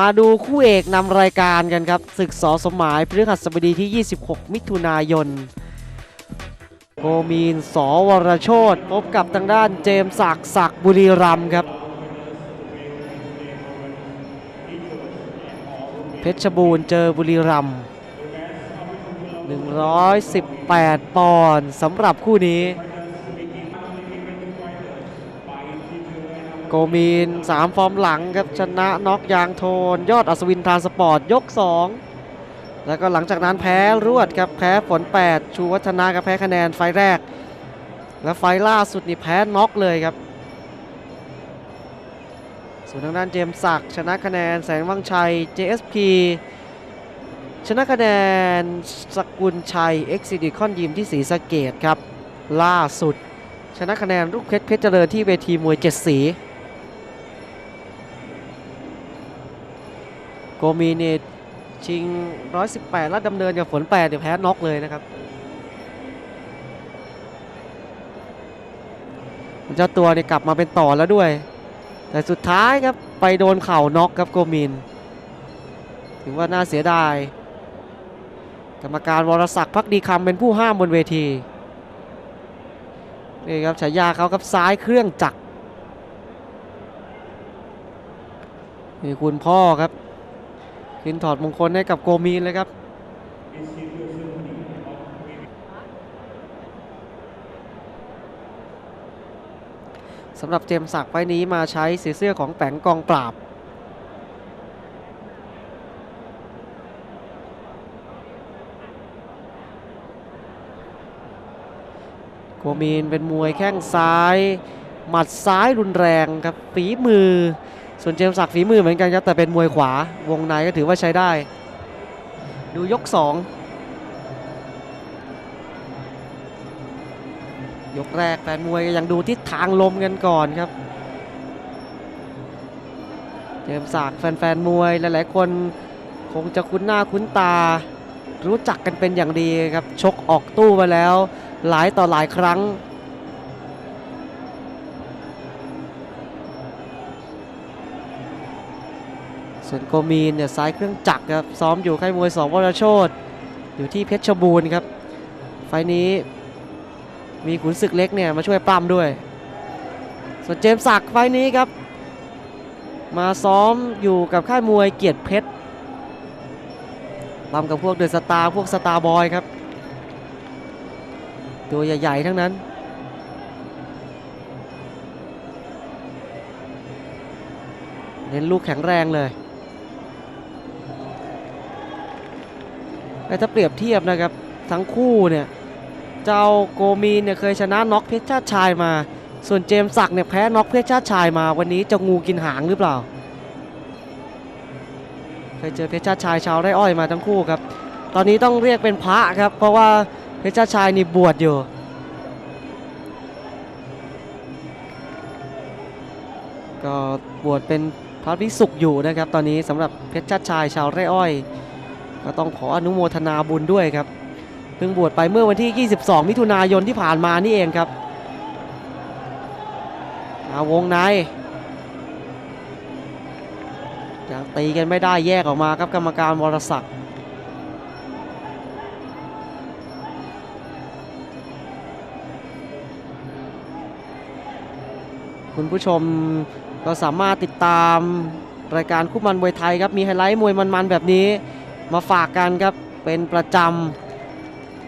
มาดูคู่เอกนำรายการกันครับศึกสอสมหมายพฤหัสบดีที่ 26 มิถุนายน โกมีนสวรโชตพบกับทางด้านเจมส์ศักดิ์ศักบุรีรัมครับ เพชรบูรณ์เจอบุรีรัมย์118 ปอนด์สำหรับคู่นี้ โกมีน3 ฟอร์มหลังครับ ชนะน็อกยางโทน ยอดอัศวินทานสปอร์ต ยก 2 แล้วก็หลังจากนั้นแพ้รวดครับ แพ้ฝน 8 ชูวัฒนากับแพ้คะแนนไฟแรก และไฟล่าสุดนี่แพ้น็อกเลยครับ ส่วนทางด้านเจมส์ศักดิ์ชนะคะแนนแสงวังชัย JSP ชนะคะแนนสกุลชัย เอ็กซิดิคอนยิมที่ศรีสะเกดครับ ล่าสุด ชนะคะแนนลูกเพชรเพชรเจริญที่เวทีมวยเจ็ดสี โกมีนี่ชิง 118แล้วดำเนินกับฝน8เดี๋ยวแพ้น็อกเลยนะครับเจ้าตัวเนี่ยกลับมาเป็นต่อแล้วด้วย แต่สุดท้ายครับไปโดนเข่าน็อกครับโกมิน ถือว่าน่าเสียดาย กรรมการวรศักดิ์พักดีคำเป็นผู้ห้ามบนเวทีนี่ครับฉายาเขาครับซ้ายเครื่องจักรนี่คุณพ่อครับ ขึ้นถอดมงคลให้กับโกมีนเลยครับสำหรับเจมส์ศักไฟนี้มาใช้สีเสื้อของแปงกองปราบ โกมีนเป็นมวยแข้งซ้าย หมัดซ้ายรุนแรงครับฝีมือ ส่วนเจมส์ศักดิ์ฝีมือเหมือนกันครับแต่เป็นมวยขวาวงในก็ถือว่าใช้ได้ ดูยก 2 ยกแรกแฟนมวยยังดูทิศทางลมกันก่อนครับ เจมส์ศักดิ์แฟนๆมวยหลายๆคนคงจะคุ้นหน้าคุ้นตา รู้จักกันเป็นอย่างดีครับชกออกตู้มาแล้ว หลายต่อหลายครั้ง ส่วนโกมีนเนี่ยซ้ายเครื่องจักรครับซ้อมอยู่ค่ายมวยสองวรโชตอยู่ที่เพชรบูรณ์ครับ ไฟนี้มีขุนศึกเล็กเนี่ยมาช่วยปล้ำด้วย ส่วนเจมส์ศักดิ์ไฟนี้ครับ มาซ้อมอยู่กับค่ายมวยเกียรติเพชรปล้ำกับพวกเดอะสตาร์พวกสตาร์บอยครับ ตัวใหญ่ๆทั้งนั้นเน้นลูกแข็งแรงเลย แต่ถ้าเปรียบเทียบนะครับ ทั้งคู่เนี่ย เจ้าโกมีนเนี่ยเคยชนะน็อกเพชรชาติชายมา ส่วนเจมส์ศักเนี่ยแพ้น็อกเพชรชาติชายมาวันนี้จะงูกินหางหรือเปล่าเคยเจอเพชรชาติชายชาวไร่อ้อยมาทั้งคู่ครับ ตอนนี้ต้องเรียกเป็นพระครับ เพราะว่าเพชรชาติชายนี่บวชอยู่ก็บวชเป็นพระภิกษุอยู่นะครับ ตอนนี้สำหรับเพชรชาติชายชาวไร่อ้อย ก็ต้องขออนุโมทนาบุญด้วยครับเพิ่งบวชไปเมื่อวันที่ 22 มิถุนายนที่ผ่านมานี่เองครับอาวงในยังตีกันไม่ได้แยกออกมาครับกรรมการวรศักดิ์คุณผู้ชมก็สามารถติดตามรายการคู่มันมวยไทยครับ มีไฮไลท์มวยมันๆแบบนี้ มาฝากกันครับเป็นประจ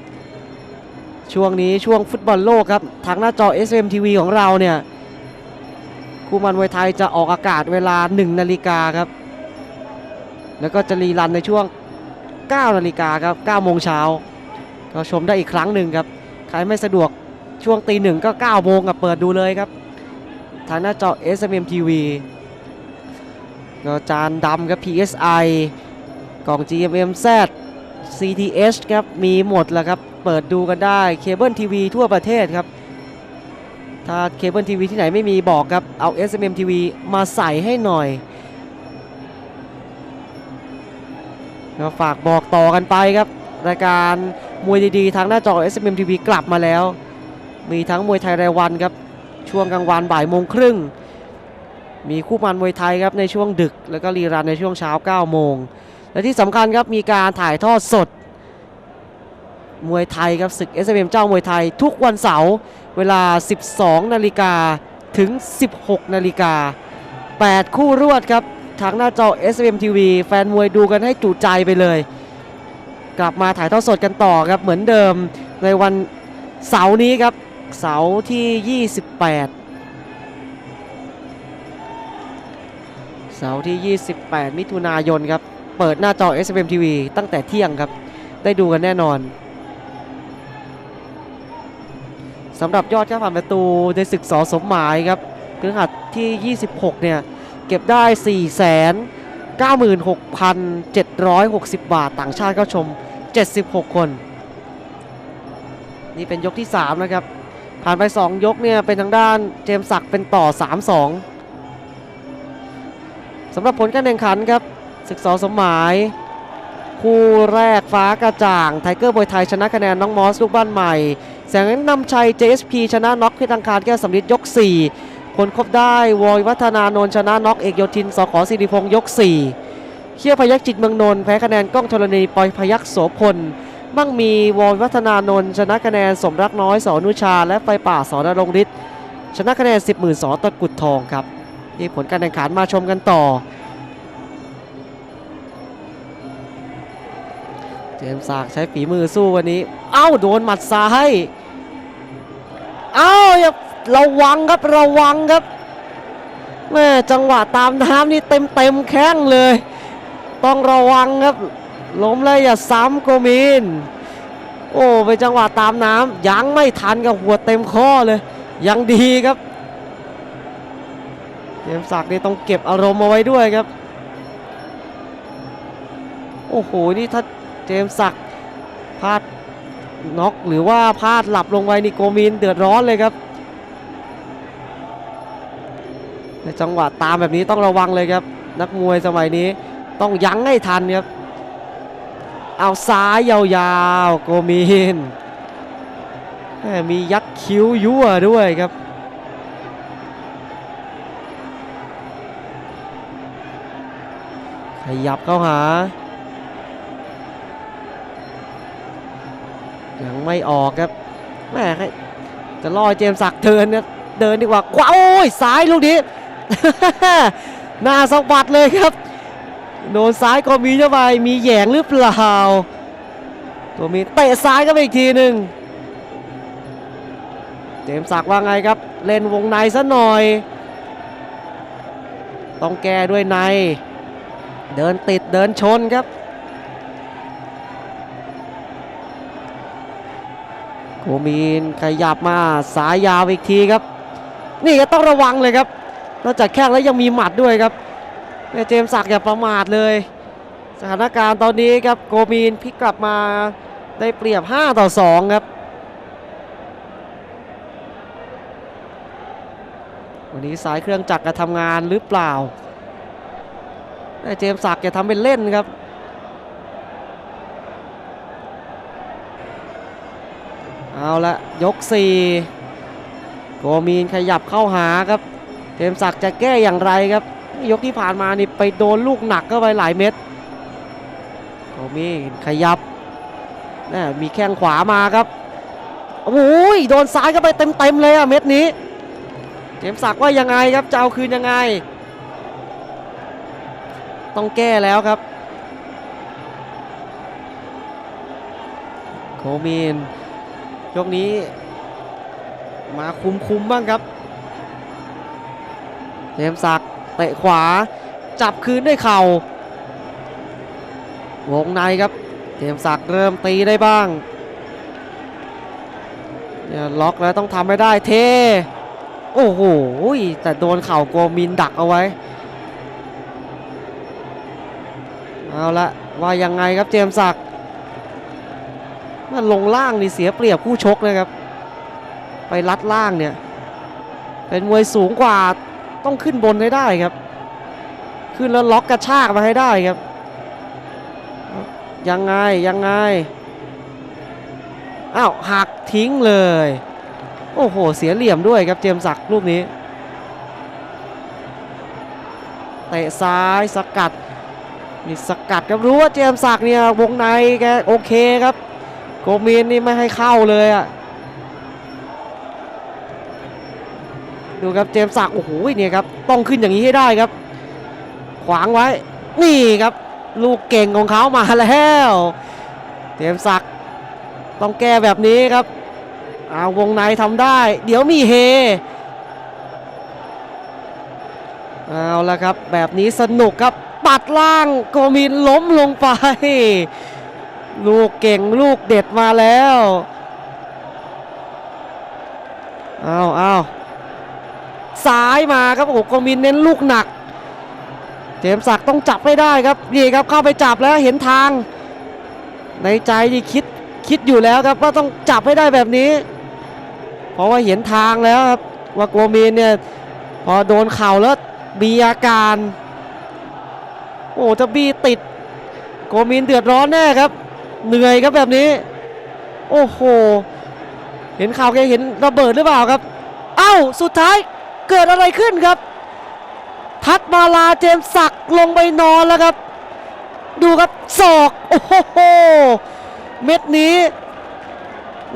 ำช่วงนี้ช่วงฟุตบอลโลกครับทางหน้าจอ SMTV ของเราเนี่ยคู่มันมวยไทยจะออกอากาศเวลา 1 นาฬิกาครับ แล้วก็จะรีรันในช่วง 9 นาฬิกาครับ9โมงเช้าก็ชมได้อีกครั้งหนึ่งครับ ใครไม่สะดวกช่วงตีหนึ่งก็ 9 โมงกับเปิดดูเลยครับ ทางหน้าจอ SMM TV ก็จานดำครับ PSI กล่อง GMMZ CTH ครับ มีหมดแล้วครับ เปิดดูกันได้เคเบิลทีวีทั่วประเทศครับ ถ้าเคเบิลทีวีที่ไหนไม่มีบอกครับ เอา SMM TV มาใส่ให้หน่อยก็ฝากบอกต่อกันไปครับ รายการมวยดีๆ ทางหน้าจอ SMM TV กลับมาแล้ว มีทั้งมวยไทยรายวันครับ ช่วงกลางวันบ่ายโมงครึ่ง มีคู่มันมวยไทยครับในช่วงดึก แล้วก็รีรันในช่วงเช้า9โมง และที่สำคัญครับมีการถ่ายทอดสด มวยไทยครับศึก s m m เจ้ามวยไทยทุกวันเสาร์เวลา 12 นาฬิกาถึง 16 นาฬิกา 8 คู่รวดครับทางหน้าจอ SMM TV แฟนมวยดูกันให้จุใจไปเลย กลับมาถ่ายทอดสดกันต่อครับเหมือนเดิมในวันเสาร์นี้ครับเสาร์ที่ 28เสาร์ที่ 28 มิถุนายนครับ เปิดหน้าจอ SMM TV ตั้งแต่เที่ยงครับ ได้ดูกันแน่นอนสำหรับยอดค่าผ่านประตูในศึกสอสมหมายครับพฤหัสที่ 26 เนี่ย เก็บได้ 4 9 6 7 6 0 บาท ต่างชาติเข้าชม 76 คน นี่เป็นยกที่ 3 นะครับ ผ่านไป 2 ยกเนี่ย เป็นทางด้านเจมสักเป็นต่อ 3-2สำหรับผลการแข่งขันครับ ศึกสอสมหมาย คู่แรกฟ้ากระจ่าง ไทเกอร์บอยไทยชนะคะแนนน้องมอสลูกบ้านใหม่ แสงนำชัย JSP ชนะน็อกพชรอังคารแก้วสำลิดยก4ผลครบได้วอยวัฒนานนท์ชนะน็อกเอกโยธินสขอสิริพงษ์ยก 4 เขี้ยวพยักจิตเมืองนนท์แพ้คะแนนกล้องธรณีปอยพยักโสพลมั่งมีวอยวัฒนานนท์ชนะคะแนนสมรักน้อยสอนุชา และไฟป่าสอนรงฤทธิ์ชนะคะแนน10หมื่นสอตะกุดทองครับนี่ผลการแข่งขันมาชมกันต่อ เจมส์ศักใช้ฝีมือสู้วันนี้ เอ้าโดนหมัดซ้าย เอ้าอย่าระวังครับระวังครับแม่จังหวะตามน้ำนี่เต็มเต็มแข้งเลย ต้องระวังครับล้มแล้วอย่าซ้ำโกมิน โอ้ไปจังหวะตามน้ำยังไม่ทันกับหัวเต็มข้อเลย ยังดีครับเจมส์ักนี่ต้องเก็บอารมณ์เอาไว้ด้วยครับ โอ้โห นี่ถ้า จมส์ศักดิ์พลาดน็อกหรือว่าพลาดหลับลงไปนี่โกมินเดือดร้อนเลยครับในจังหวะตามแบบนี้ต้องระวังเลยครับ นักมวยสมัยนี้ต้องยั้งให้ทันครับ เอาซ้ายยาวๆ โกมินม่มียักคิ้วยั่วด้วยครับขยับเข้าหา ยังไม่ออกครับแม่จะล่อเจมส์ศักเดินนะเดินดีกว่าขวาโอ้ยซ้ายลูกนี้หน้าสะบัดเลยครับโดนซ้ายก็มีเข้าไปมีแยงหรือเปล่า ตัวมีเตะซ้ายก็ไปอีกทีหนึ่งเจมสักว่าไงครับ เล่นวงในซะหน่อย ต้องแก้ด้วยใน เดินติดเดินชนครับ โกมีนขยับมาสายยาวอีกทีครับ นี่ก็ต้องระวังเลยครับนอกจากแข้งแล้วยังมีหมัดด้วยครับแม่เจมส์ศักดิ์อย่าประมาทเลย สถานการณ์ตอนนี้ครับโกมีนพลิกกลับมาได้เปรียบ 5 ต่อ 2 ครับ วันนี้สายเครื่องจักรจะทำงานหรือเปล่าแม่เจมส์ศักดิ์จะทำเป็นเล่นครับ เอาละยก 4 โกมีนขยับเข้าหาครับเทมศักดิ์จะแก้อย่างไรครับ ยกที่ผ่านมานี่ไปโดนลูกหนักก็ไปหลายเม็ดโกมีนขยับน่มีแข้งขวามาครับโอ้ยโดนซ้ายก็ไปเต็มๆเลยอะเม็ดนี้เทมศักดิ์ว่ายังไงครับจะเอาคืนยังไง ต้องแก้แล้วครับโกมีน ยกนี้ มาคุมคุมบ้างครับเจมส์ศักดิ์เตะขวา จับคืนด้วยเข่าวงในครับเจมส์ศักดิ์เริ่มตีได้บ้างเนี่ยล็อกแล้วต้องทำให้ได้เท โอ้โหแต่โดนเข่าโกมินดักเอาไว้ เอาละว่ายังไงครับเจมส์ศักดิ์ มันลงล่างนี่เสียเปรียบผู้ชกนะครับ ไปลัดล่างเนี่ย เป็นมวยสูงกว่าต้องขึ้นบนให้ได้ครับ ขึ้นแล้วล็อกกระชากมาให้ได้ครับ ยังไงยังไง อ้าวหักทิ้งเลย โอ้โห เสียเหลี่ยมด้วยครับเจมสักดิ์ลูกนี้เตะซ้ายสกัดนี่สกัดครับรู้ว่าเจมสักเนี่ยวงในแกโอเคครับ โกมินนี่ไม่ให้เข้าเลยอะดูครับเจมส์ศักโอ้โหเนี่ยครับต้องขึ้นอย่างนี้ให้ได้ครับ ขวางไว้ นี่ครับ ลูกเก่งของเขามาแล้วเจมส์ศักต้องแก้แบบนี้ครับเอาวงในทำได้ เดี๋ยวมีเฮเอาละครับ แบบนี้สนุกครับ ปัดล่างโกมินล้มลงไป ลูกเก่งลูกเด็ดมาแล้วเอาเอาซ้ายมาครับโอ้โหโกมินเน้นลูกหนัก เจมส์ศักดิ์ต้องจับไม่ได้ครับนี่ครับเข้าไปจับแล้วเห็นทาง ในใจที่คิดคิดอยู่แล้วครับว่าต้องจับให้ได้แบบนี้ เพราะว่าเห็นทางแล้วครับว่าโกมินเนี่ยพอโดนเข่าแล้วมีอาการ โอ้จะบีติด โกมินเดือดร้อนแน่ครับ เหนื่อยครับแบบนี้ โอ้โห เห็นข่าวแกเห็นระเบิดหรือเปล่าครับ เอ้า สุดท้ายเกิดอะไรขึ้นครับ ทัดมาลาเจมสักลงไปนอนแล้วครับ ดูครับศอก โอ้โห เม็ดนี้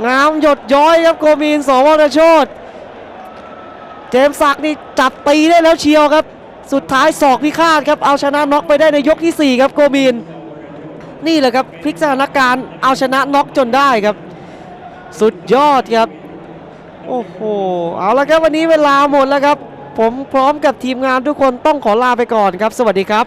งามหยดย้อยครับโกมินสวรโชตเจมสักนี่จับตีได้แล้วเชียวครับ สุดท้ายศอกพิฆาตครับ เอาชนะน็อกไปได้ในยกที่ 4 ครับโกมิน นี่แหละครับพลิกสถานการณ์เอาชนะน็อกจนได้ครับ สุดยอดครับ โอ้โห เอาละครับวันนี้เวลาหมดแล้วครับ ผมพร้อมกับทีมงานทุกคนต้องขอลาไปก่อนครับ สวัสดีครับ